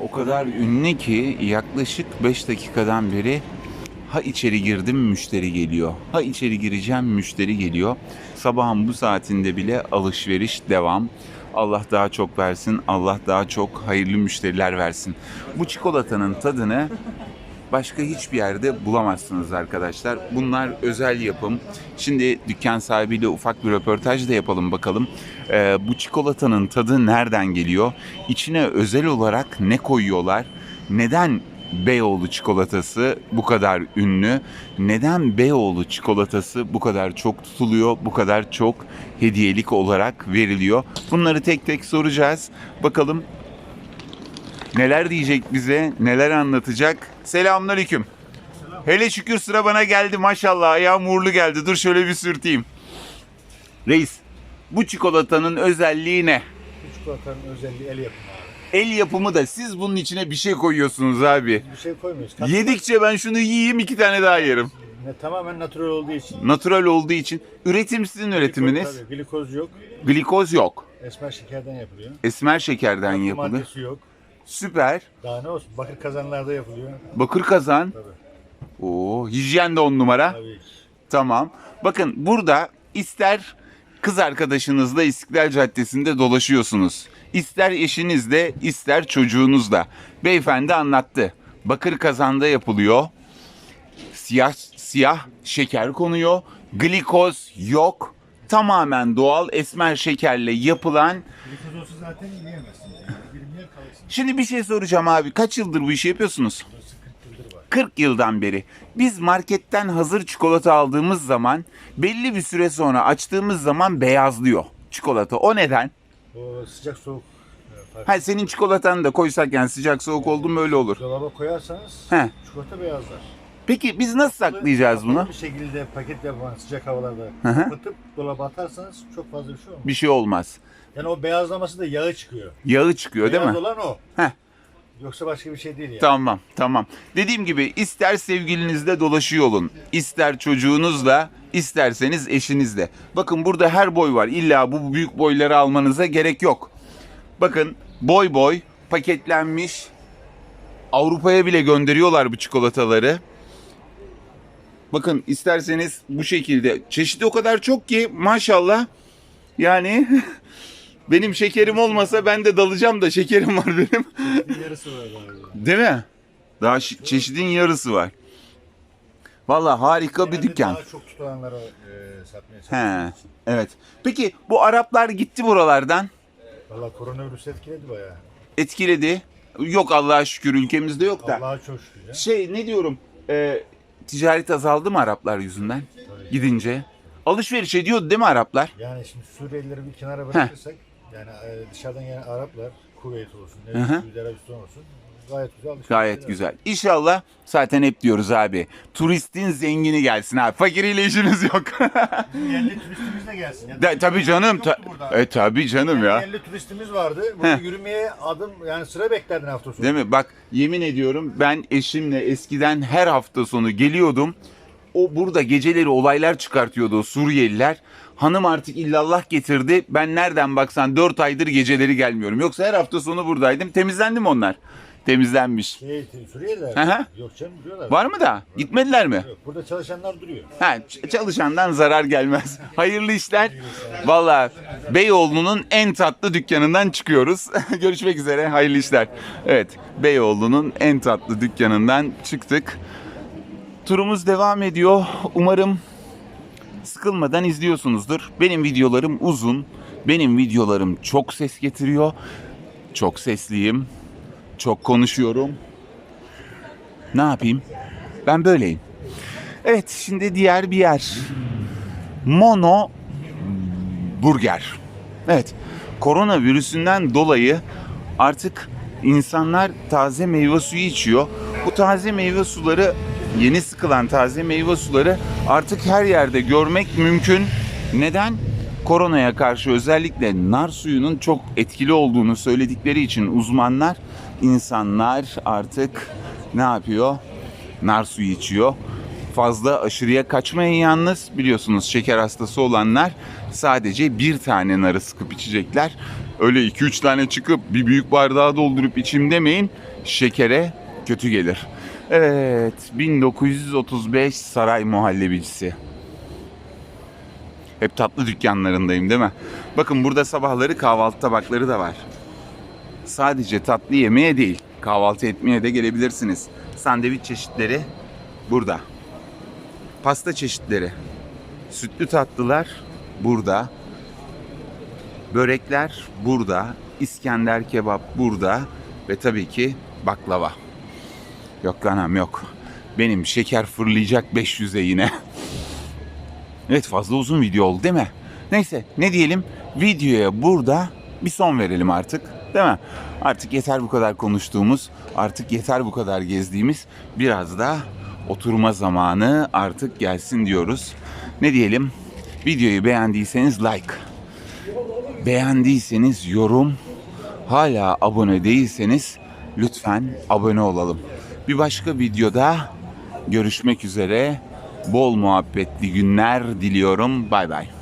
o kadar ünlü ki yaklaşık 5 dakikadan beri ha içeri girdim müşteri geliyor. Ha içeri gireceğim müşteri geliyor. Sabahın bu saatinde bile alışveriş devam. Allah daha çok versin. Allah daha çok hayırlı müşteriler versin. Bu çikolatanın tadını başka hiçbir yerde bulamazsınız arkadaşlar. Bunlar özel yapım. Şimdi dükkan sahibiyle ufak bir röportaj da yapalım bakalım. Ee, bu çikolatanın tadı nereden geliyor? İçine özel olarak ne koyuyorlar? Neden Beyoğlu çikolatası bu kadar ünlü? Neden Beyoğlu çikolatası bu kadar çok tutuluyor? Bu kadar çok hediyelik olarak veriliyor? Bunları tek tek soracağız. Bakalım Neler diyecek bize, neler anlatacak? Selamünaleyküm. Hele şükür sıra bana geldi maşallah. Ayağım uğurlu geldi. Dur şöyle bir sürteyim. Reis, bu çikolatanın özelliği ne? Bu çikolatanın özelliği el yapımı abi. El yapımı da siz bunun içine bir şey koyuyorsunuz abi. Bir şey koymuyoruz. Kat- Yedikçe ben şunu yiyeyim iki tane daha yerim. Ne, tamamen natural olduğu için. Natural olduğu için. Üretim sizin üretiminiz. Glikoz, tabii, glikoz yok. Glikoz yok. Esmer şekerden yapılıyor. Esmer şekerden yapılır. Maddesi yok. Süper. Daha ne olsun? Bakır kazanlarda yapılıyor. Bakır kazan. Tabii. Oo, hijyen de on numara. Tabii. Tamam. Bakın burada ister kız arkadaşınızla İstiklal Caddesi'nde dolaşıyorsunuz. İster eşinizle, ister çocuğunuzla. Beyefendi anlattı. Bakır kazanda yapılıyor. Siyah siyah şeker konuyor. Glikoz yok. Tamamen doğal esmer şekerle yapılan. Glikoz olsa zaten yiyemezsin. Yani. Kalırsın. Şimdi bir şey soracağım abi. Kaç yıldır bu işi yapıyorsunuz? Burası 40 yıldır var. 40 yıldan beri biz marketten hazır çikolata aldığımız zaman belli bir süre sonra açtığımız zaman beyazlıyor çikolata. O neden? O sıcak soğuk e, farkı. Ha senin çikolatanı da koysak yani sıcak soğuk oldu mu öyle olur. Dolaba koyarsanız He. çikolata beyazlar. Peki biz nasıl saklayacağız bunu? Bir şekilde paket yapan sıcak havalarda Hı hı. kapatıp dolaba atarsanız çok fazla bir şey olmaz. Bir şey olmaz. Yani o beyazlaması da yağı çıkıyor. Yağı çıkıyor değil Beyaz mi? olan o. Heh. Yoksa başka bir şey değil yani. Tamam tamam. Dediğim gibi ister sevgilinizle dolaşıyor olun. ister çocuğunuzla isterseniz eşinizle. Bakın burada her boy var. İlla bu büyük boyları almanıza gerek yok. Bakın boy boy paketlenmiş. Avrupa'ya bile gönderiyorlar bu çikolataları. Bakın isterseniz bu şekilde. Çeşidi o kadar çok ki maşallah. Yani benim şekerim olmasa ben de dalacağım da şekerim var benim. Bir yarısı var galiba. Değil mi? Daha şi- çeşidin yarısı var. Vallahi harika bir Genelde dükkan. Daha çok tutulanlara e, satmaya He, çalışıyoruz. evet. Peki bu Araplar gitti buralardan. Valla koronavirüs etkiledi bayağı. Etkiledi. Yok Allah'a şükür ülkemizde yok da. Allah'a çok şükür ya. Şey ne diyorum? e, ticaret azaldı mı Araplar yüzünden? Gidince. Alışveriş ediyordu değil mi Araplar? Yani şimdi Suriyelileri bir kenara bırakırsak yani e, dışarıdan gelen Araplar Kuveyt olsun, Hı hı. Suudi Arabistan olsun gayet güzel alışveriş Gayet güzel. İnşallah zaten hep diyoruz abi. Turistin zengini gelsin abi. Fakiriyle işiniz yok. Yerli turistimiz de gelsin. Ya. De, tabii canım. Ta- e tabii canım ya. Yerli turistimiz vardı. Burada Heh. yürümeye adım yani sıra beklerdin hafta sonu. Değil mi? Bak yemin ediyorum ben eşimle eskiden her hafta sonu geliyordum. O burada geceleri olaylar çıkartıyordu o Suriyeliler. Hanım artık illallah getirdi. Ben nereden baksan 4 aydır geceleri gelmiyorum. Yoksa her hafta sonu buradaydım. Temizlendi mi onlar? Temizlenmiş. Şey, Suriyeliler. Hı hı. Yok canım diyorlar. Var mı da? Gitmediler mi? Yok, burada çalışanlar duruyor. Ha, ç- çalışandan zarar gelmez. Hayırlı işler. Valla Beyoğlu'nun en tatlı dükkanından çıkıyoruz. Görüşmek üzere. Hayırlı işler. Evet, Beyoğlu'nun en tatlı dükkanından çıktık. Turumuz devam ediyor. Umarım sıkılmadan izliyorsunuzdur. Benim videolarım uzun. Benim videolarım çok ses getiriyor. Çok sesliyim. Çok konuşuyorum. Ne yapayım? Ben böyleyim. Evet şimdi diğer bir yer. Mono Burger. Evet koronavirüsünden dolayı artık insanlar taze meyve suyu içiyor. Bu taze meyve suları yeni sıkılan taze meyve suları artık her yerde görmek mümkün. Neden? Koronaya karşı özellikle nar suyunun çok etkili olduğunu söyledikleri için uzmanlar insanlar artık ne yapıyor? Nar suyu içiyor. Fazla aşırıya kaçmayın yalnız. Biliyorsunuz şeker hastası olanlar sadece bir tane narı sıkıp içecekler. Öyle 2-3 tane çıkıp bir büyük bardağı doldurup içeyim demeyin. Şekere kötü gelir. Evet 1935 Saray Muhallebicisi. Hep tatlı dükkanlarındayım değil mi? Bakın burada sabahları kahvaltı tabakları da var. Sadece tatlı yemeye değil, kahvaltı etmeye de gelebilirsiniz. Sandviç çeşitleri burada. Pasta çeşitleri, sütlü tatlılar burada. Börekler burada, İskender kebap burada ve tabii ki baklava. Yok anam yok. Benim şeker fırlayacak 500'e yine. Evet fazla uzun video oldu değil mi? Neyse ne diyelim videoya burada bir son verelim artık değil mi? Artık yeter bu kadar konuştuğumuz, artık yeter bu kadar gezdiğimiz biraz da oturma zamanı artık gelsin diyoruz. Ne diyelim? Videoyu beğendiyseniz like, beğendiyseniz yorum, hala abone değilseniz lütfen abone olalım. Bir başka videoda görüşmek üzere. Bol muhabbetli günler diliyorum. Bay bay.